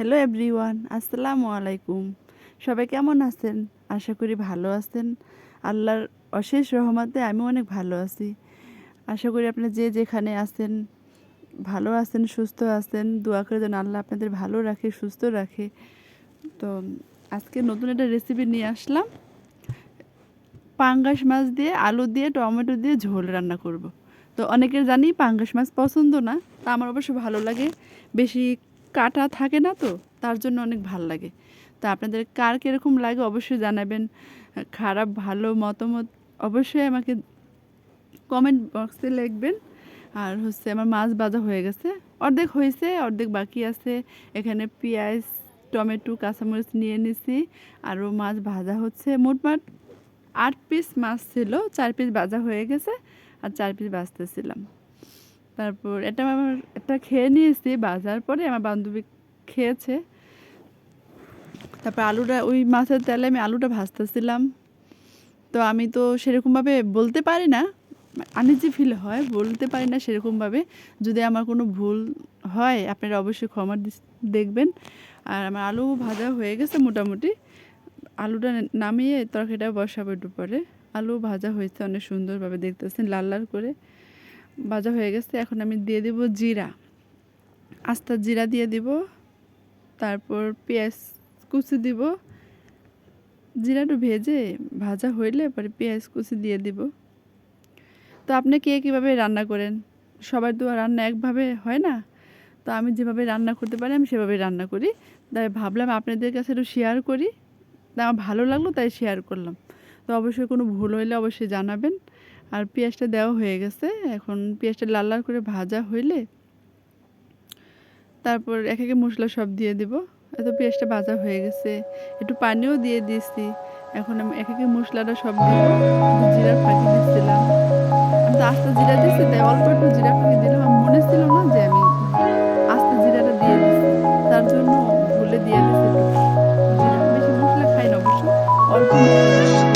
Hello everyone আসসালামু আলাইকুম সবাই কেমন আছেন? আশা করি ভালো আছেন। আল্লাহর অশেষ রহমতে আমি অনেক ভালো আছি। আশা করি আপনারা যে যেখানে আছেন, ভালো আছেন, সুস্থ আছেন, দোয়া করে যেন আল্লাহ আপনাদের ভালো রাখে, সুস্থ রাখে। তো আজকে নতুন একটা রেসিপি নিয়ে আসলাম। পাঙ্গাস মাছ দিয়ে আলু দিয়ে, টমেটো দিয়ে ঝোল রান্না করব। তো অনেকের জানি পাঙ্গাস মাছ পছন্দ না, তা আমার অবশ্য ভালো লাগে। বেশি কাটা থাকে না তো? তার জন্য অনেক ভালো লাগে। তো আপনাদের কার কীরকম লাগে অবশ্যই জানাবেন। খারাপ, ভালো মতামত অবশ্যই আমাকে কমেন্ট বক্সে লিখবেন। আর হচ্ছে আমার মাছ ভাজা হয়ে গেছে। অর্ধেক হয়েছে, অর্ধেক বাকি আছে। এখানে পেঁয়াজ, টমেটো, কাঁচামরিচ নিয়ে নিছি। আরও মাছ ভাজা হচ্ছে। মোটমাট আট পিস মাছ ছিল, চার পিস ভাজা হয়ে গেছে, আর চার পিস ভাজতেছিলাম। তারপর এটা আমার একটা খেয়ে নিয়েছি, বাজার পরে আমার বান্ধবী খেয়েছে। তারপর আলুটা, ওই মাছের তেলে আমি আলুটা ভাজতেছিলাম। তো আমি তো সেরকমভাবে বলতে পারি না আনিজি ফিল হয়, বলতে পারি না সেরকমভাবে। যদি আমার কোনো ভুল হয়, আপনারা অবশ্যই ক্ষমা দেখবেন। আর আমার আলু ভাজা হয়ে গেছে মোটামুটি। আলুটা নামিয়ে তরকারিটা বসাবো একটু পরে। আলু ভাজা হয়েছে, অনেক সুন্দরভাবে দেখতেছেন, লাল লাল করে। ভাজা হয়ে গেছে, এখন আমি দিয়ে দেব জিরা। আস্তা জিরা দিয়ে দিব, তারপর পেঁয়াজ কুচি দিব। জিরাটা ভেজে ভাজা হইলে পরে পেঁয়াজ কুচি দিয়ে দিব। তো আপনি কে কীভাবে রান্না করেন? সবার তো রান্না একভাবে হয় না। তো আমি যেভাবে রান্না করতে পারি, আমি সেভাবে রান্না করি। তাই ভাবলাম আপনাদের কাছে একটু শেয়ার করি। তা আমার ভালো লাগল, তাই শেয়ার করলাম। তো অবশ্যই কোনো ভুল হইলে অবশ্যই জানাবেন। আর পেঁয়াজটা দেওয়া হয়ে গেছে। এখন পেঁয়াজটা লাল লাল করে ভাজা হইলে তারপর এক একে মশলা সব দিয়ে দিব। এত পেঁয়াজটা ভাজা হয়ে গেছে, একটু পানিও দিয়ে দিয়েছি। এখন আমি এক একে মশলাটা সব দিব জিরার ফাঁকি দিচ্ছিলাম আমি তো আস্তে জিরা দিচ্ছি তাই অল্প একটু জিরা ফাঁকি দিলাম। আমার মনে ছিল না যে আমি আস্তে জিরাটা দিয়ে দিচ্ছি তার জন্য ভুলে দিয়ে দিচ্ছি জিরা। বেশি মশলা খাই না অবশ্য, অল্প পাউডার